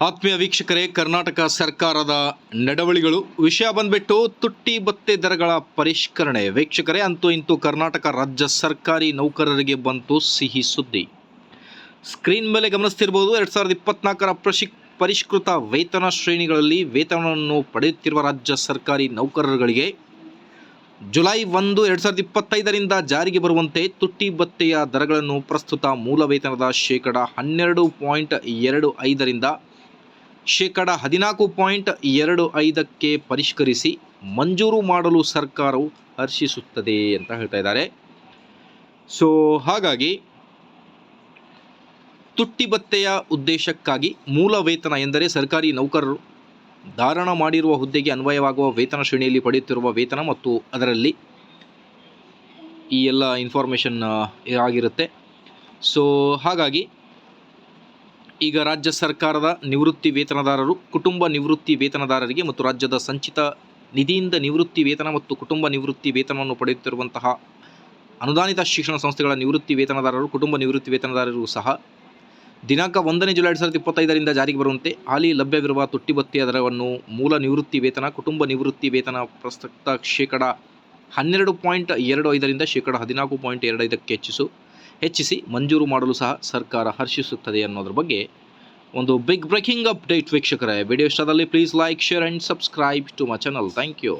ಆತ್ಮೀಯ ವೀಕ್ಷಕರೇ, ಕರ್ನಾಟಕ ಸರ್ಕಾರದ ನಡವಳಿಗಳು. ವಿಷಯ ಬಂದ್ಬಿಟ್ಟು ತುಟ್ಟಿ ಭತ್ತೆ ದರಗಳ ಪರಿಷ್ಕರಣೆ. ವೀಕ್ಷಕರೇ, ಅಂತೂ ಇಂತೂ ಕರ್ನಾಟಕ ರಾಜ್ಯ ಸರ್ಕಾರಿ ನೌಕರರಿಗೆ ಬಂತು ಸಿಹಿ ಸುದ್ದಿ. ಸ್ಕ್ರೀನ್ ಮೇಲೆ ಗಮನಿಸ್ತಿರ್ಬೋದು, ಎರಡು ಸಾವಿರದ ಇಪ್ಪತ್ನಾಲ್ಕರ ಪ್ರಶಿ, ಪರಿಷ್ಕೃತ ವೇತನ ಶ್ರೇಣಿಗಳಲ್ಲಿ ವೇತನವನ್ನು ಪಡೆಯುತ್ತಿರುವ ರಾಜ್ಯ ಸರ್ಕಾರಿ ನೌಕರರುಗಳಿಗೆ ಜುಲೈ ಒಂದು, ಎರಡು ಸಾವಿರದ ಇಪ್ಪತ್ತೈದರಿಂದ ಜಾರಿಗೆ ಬರುವಂತೆ ತುಟ್ಟಿ ಭತ್ತೆಯ ದರಗಳನ್ನು ಪ್ರಸ್ತುತ ಮೂಲ ವೇತನದ ಶೇಕಡ ಹನ್ನೆರಡು ಪಾಯಿಂಟ್ ಎರಡು ಐದರಿಂದ ಶೇಕಡ ಹದಿನಾಲ್ಕು ಪಾಯಿಂಟ್ ಎರಡು ಐದಕ್ಕೆ ಪರಿಷ್ಕರಿಸಿ ಮಂಜೂರು ಮಾಡಲು ಸರ್ಕಾರವು ಹರ್ಷಿಸುತ್ತದೆ ಅಂತ ಹೇಳ್ತಾ ಇದ್ದಾರೆ. ಸೊ ಹಾಗಾಗಿ ತುಟ್ಟಿ ಭತ್ತೆಯ ಉದ್ದೇಶಕ್ಕಾಗಿ ಮೂಲ ವೇತನ ಎಂದರೆ ಸರ್ಕಾರಿ ನೌಕರರು ಧಾರಣ ಮಾಡಿರುವ ಹುದ್ದೆಗೆ ಅನ್ವಯವಾಗುವ ವೇತನ ಶ್ರೇಣಿಯಲ್ಲಿ ಪಡೆಯುತ್ತಿರುವ ವೇತನ ಮತ್ತು ಅದರಲ್ಲಿ ಈ ಎಲ್ಲ ಇನ್ಫಾರ್ಮೇಷನ್ ಆಗಿರುತ್ತೆ. ಸೊ ಹಾಗಾಗಿ ಈಗ ರಾಜ್ಯ ಸರ್ಕಾರದ ನಿವೃತ್ತಿ ವೇತನದಾರರು, ಕುಟುಂಬ ನಿವೃತ್ತಿ ವೇತನದಾರರಿಗೆ ಮತ್ತು ರಾಜ್ಯದ ಸಂಚಿತ ನಿಧಿಯಿಂದ ನಿವೃತ್ತಿ ವೇತನ ಮತ್ತು ಕುಟುಂಬ ನಿವೃತ್ತಿ ವೇತನವನ್ನು ಪಡೆಯುತ್ತಿರುವಂತಹ ಅನುದಾನಿತ ಶಿಕ್ಷಣ ಸಂಸ್ಥೆಗಳ ನಿವೃತ್ತಿ ವೇತನದಾರರು, ಕುಟುಂಬ ನಿವೃತ್ತಿ ವೇತನದಾರರು ಸಹ ದಿನಾಂಕ ಒಂದನೇ ಜುಲೈ ಎರಡು ಸಾವಿರದ ಇಪ್ಪತ್ತೈದರಿಂದ ಜಾರಿಗೆ ಬರುವಂತೆ ಹಾಲಿ ಲಭ್ಯವಿರುವ ತುಟ್ಟಿ ಭತ್ಯೆಯ ದರವನ್ನು ಮೂಲ ನಿವೃತ್ತಿ ವೇತನ, ಕುಟುಂಬ ನಿವೃತ್ತಿ ವೇತನ ಪ್ರಸಕ್ತ ಶೇಕಡ ಹನ್ನೆರಡು ಪಾಯಿಂಟ್ ಎರಡು ಐದರಿಂದ ಶೇಕಡ ಹದಿನಾಲ್ಕು ಪಾಯಿಂಟ್ ಎರಡು ಐದಕ್ಕೆ ಹೆಚ್ಚಿಸು. ಹೆಚ್ಚಿಸಿ ಮಂಜೂರು ಮಾಡಲು ಸಹ ಸರ್ಕಾರ ಹರ್ಷಿಸುತ್ತದೆ ಅನ್ನೋದ್ರ ಬಗ್ಗೆ ಒಂದು ಬಿಗ್ ಬ್ರೇಕಿಂಗ್ ಅಪ್ಡೇಟ್ ವೀಕ್ಷಕರೇ. Video ಇಷ್ಟದಲ್ಲಿ please like share and subscribe to my channel thank you